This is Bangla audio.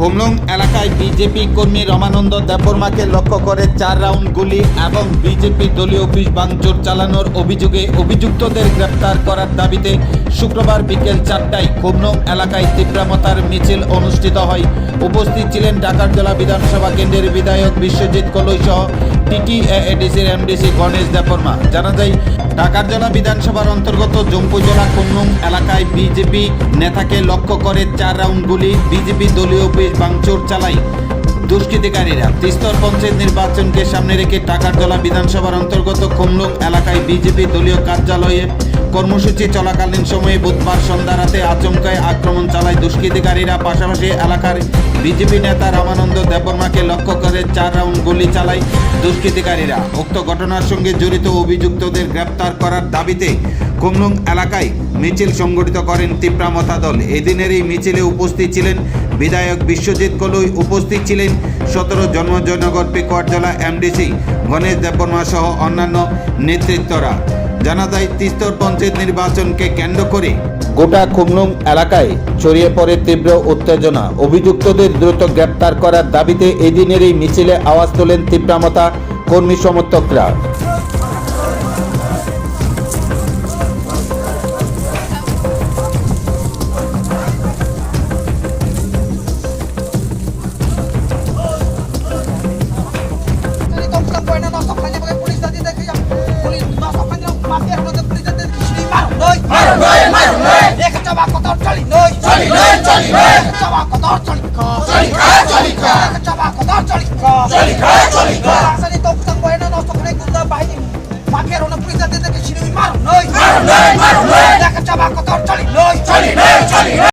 হোমলং এলাকায় বিজেপি কর্মী রমানন্দ দেববর্মাকে লক্ষ্য করে চার রাউন্ড গুলি এবং বিজেপি দলীয় অফিস ভাঙচুর চালানোর অভিযোগে অভিযুক্তদের গ্রেপ্তার করার দাবিতে শুক্রবার বিকেল চারটায় হোমলং এলাকায় তীব্রামতার মিছিল অনুষ্ঠিত হয়। উপস্থিত ছিলেন ঢাকার জেলা বিধানসভা কেন্দ্রের বিধায়ক বিশ্বজিৎ কলই সহ টিটিএডিসির এমডিসি গণেশ দেববর্মা। জানা যায় ঢাকার জেলা বিধানসভার অন্তর্গত জম্পু জেলা কুন্নুম এলাকায় বিজেপি নেতাকে লক্ষ্য করে চার রাউন্ড গুলি বিজেপি দলীয় অফিস ভাঙচুর চালায় দুষ্কৃতিকারীরা। তিস্তর পঞ্চায়েত নির্বাচনকে সামনে রেখে টাকার জলা বিধানসভার অন্তর্গত কুমলুম এলাকায় বিজেপি দলীয় কার্যালয়ে কর্মসূচি চলাকালীন সময়ে বুধবার সন্ধ্যা রাতে আচমকায় আক্রমণ চালায় দুষ্কৃতিকারীরা। পাশাপাশি এলাকার বিজেপি নেতা রামানন্দ দেববর্মাকে লক্ষ্য করে চার রাউন্ড গুলি চালায় দুষ্কৃতিকারীরা। উক্ত ঘটনার সঙ্গে জড়িত অভিযুক্তদের গ্রেপ্তার করার দাবিতে কুমলুং এলাকায় মিছিল সংগঠিত করেন তিপ্রামতা দল এদিনের এই মিছিলে উপস্থিত ছিলেন বিধায়ক বিশ্বজিৎ কলই। উপস্থিত ছিলেন সতেরো জন্মজয়নগর পেকুয়ার জেলা এমডিসি গণেশ দেববর্মা সহ অন্যান্য নেতৃত্বরা। জানা যায় তিস্তর পঞ্চায়েত নির্বাচনকে কেন্দ্র করে গোটা খুমনুম এলাকায় ছড়িয়ে পড়ে তীব্র উত্তেজনা। অভিযুক্তদের দ্রুত গ্রেপ্তার করার দাবিতে এদিনের এই মিছিলে আওয়াজ তোলেন তীব্রামতা কর্মী সমর্থকরা। Noi coli noi kecoba kotor coli ko coli ka coli ka kecoba kotor coli ko coli ka coli ka asal itu